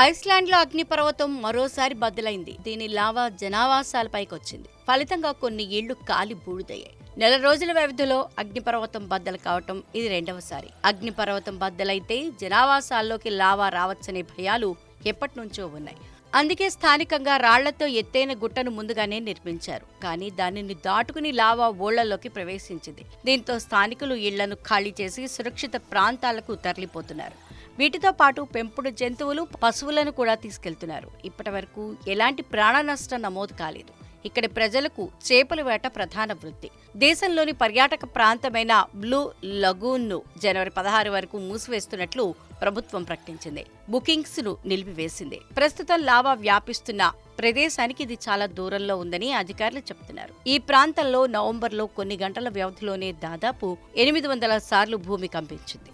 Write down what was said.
ఐస్లాండ్లో అగ్నిపర్వతం మరోసారి బద్దలైంది. దీని లావా జనావాసాలపైకి వచ్చింది ఫలితంగా కొన్ని ఇళ్ళు కాలి బూడిదయ్యాయి. నెల రోజుల వ్యవధిలో అగ్నిపర్వతం బద్దలు కావటం ఇది రెండవసారి. అగ్నిపర్వతం బద్దలైతే జనావాసాల్లోకి లావా రావచ్చనే భయాలు ఎప్పటి నుంచో ఉన్నాయి. అందుకే స్థానికంగా రాళ్ళతో ఎత్తైన గుట్టను ముందుగానే నిర్మించారు. కానీ దానిని దాటుకుని లావా ఓళ్ళలోకి ప్రవేశించింది. దీంతో స్థానికులు ఇళ్ళను ఖాళీ చేసి సురక్షిత ప్రాంతాలకు తరలిపోతున్నారు. వీటితో పాటు పెంపుడు జంతువులు పశువులను కూడా తీసుకెళ్తున్నారు. ఇప్పటి వరకు ఎలాంటి ప్రాణ నష్టం నమోదు కాలేదు. ఇక్కడి ప్రజలకు చేపల వేట ప్రధాన వృత్తి. దేశంలోని పర్యాటక ప్రాంతమైన బ్లూ లగూన్ను జనవరి పదహారు వరకు మూసివేస్తున్నట్లు ప్రభుత్వం ప్రకటించింది. బుకింగ్స్ను నిలిపివేసింది. ప్రస్తుతం లావా వ్యాపిస్తున్న ప్రదేశానికి ఇది చాలా దూరంలో ఉందని అధికారులు చెబుతున్నారు. ఈ ప్రాంతంలో నవంబర్లో కొన్ని గంటల వ్యవధిలోనే దాదాపు ఎనిమిది వందల సార్లు భూమి కంపించింది.